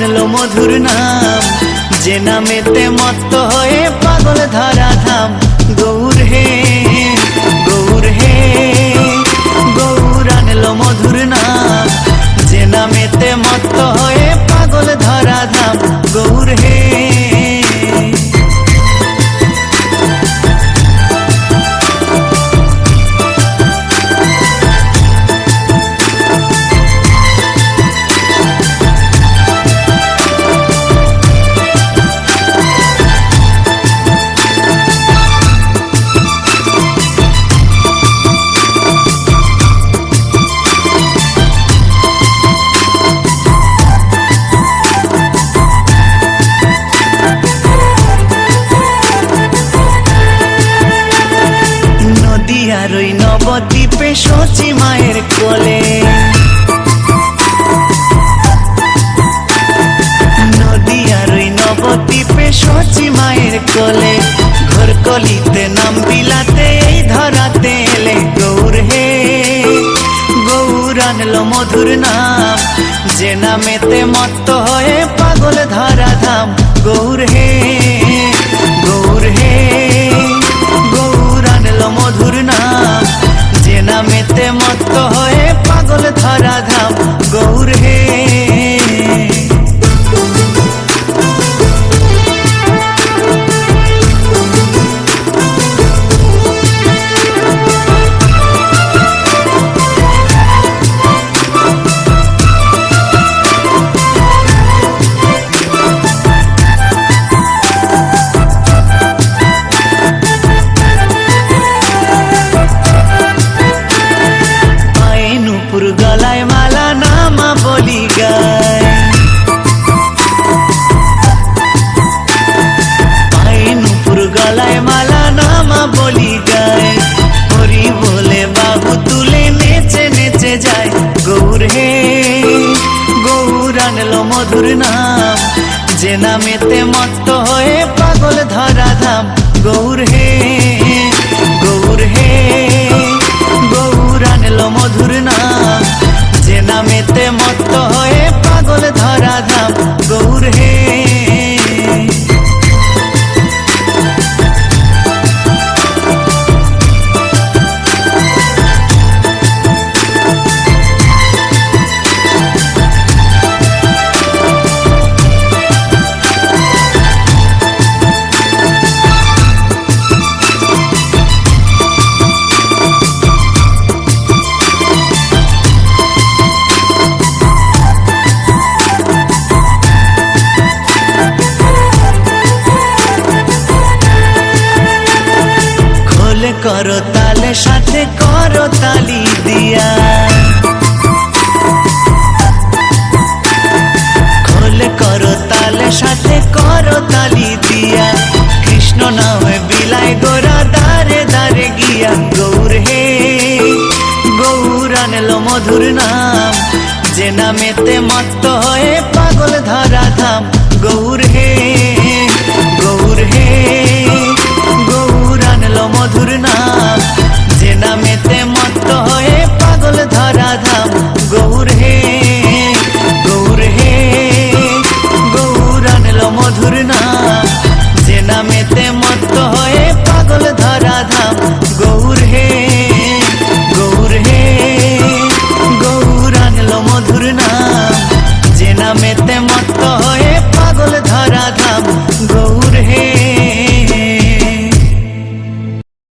জানলো মধুর নাম। যে নামেতে মত্ত হয়ে পাগল ধরা ধাম ওই নবদ্বীপে সচি মায়ের কোলে। নদীয়ার ওই নবদ্বীপে সচি মায়ের কোলে। ঘর কলিতে নাম বিলাতে, এই ধরাতে এলে গৌর হে। গৌর আনলো মধুর নাম, যে নামেতে মত্ত হয়ে পাগল ধরা ধাম গৌর হে। গলায় মালা নামা বলি গায় হরি বলে, বাবু, তুলে নেচে নেচে যায়। গৌর হে, গৌর আনলো মধুর নাম। যে নামেতে মত্ত হয়ে পাগল ধরা ধাম গৌর হে করো তালে, সাথে করো তালি দিয়া। খোল করো তালে, সাথে করো তালি দিয়া। কৃষ্ণ নামে বিলাই গোরা দারে দারে গিয়া গৌর হে। গৌর আনলো মধুর নাম, যে নামেতে মত্ত queremos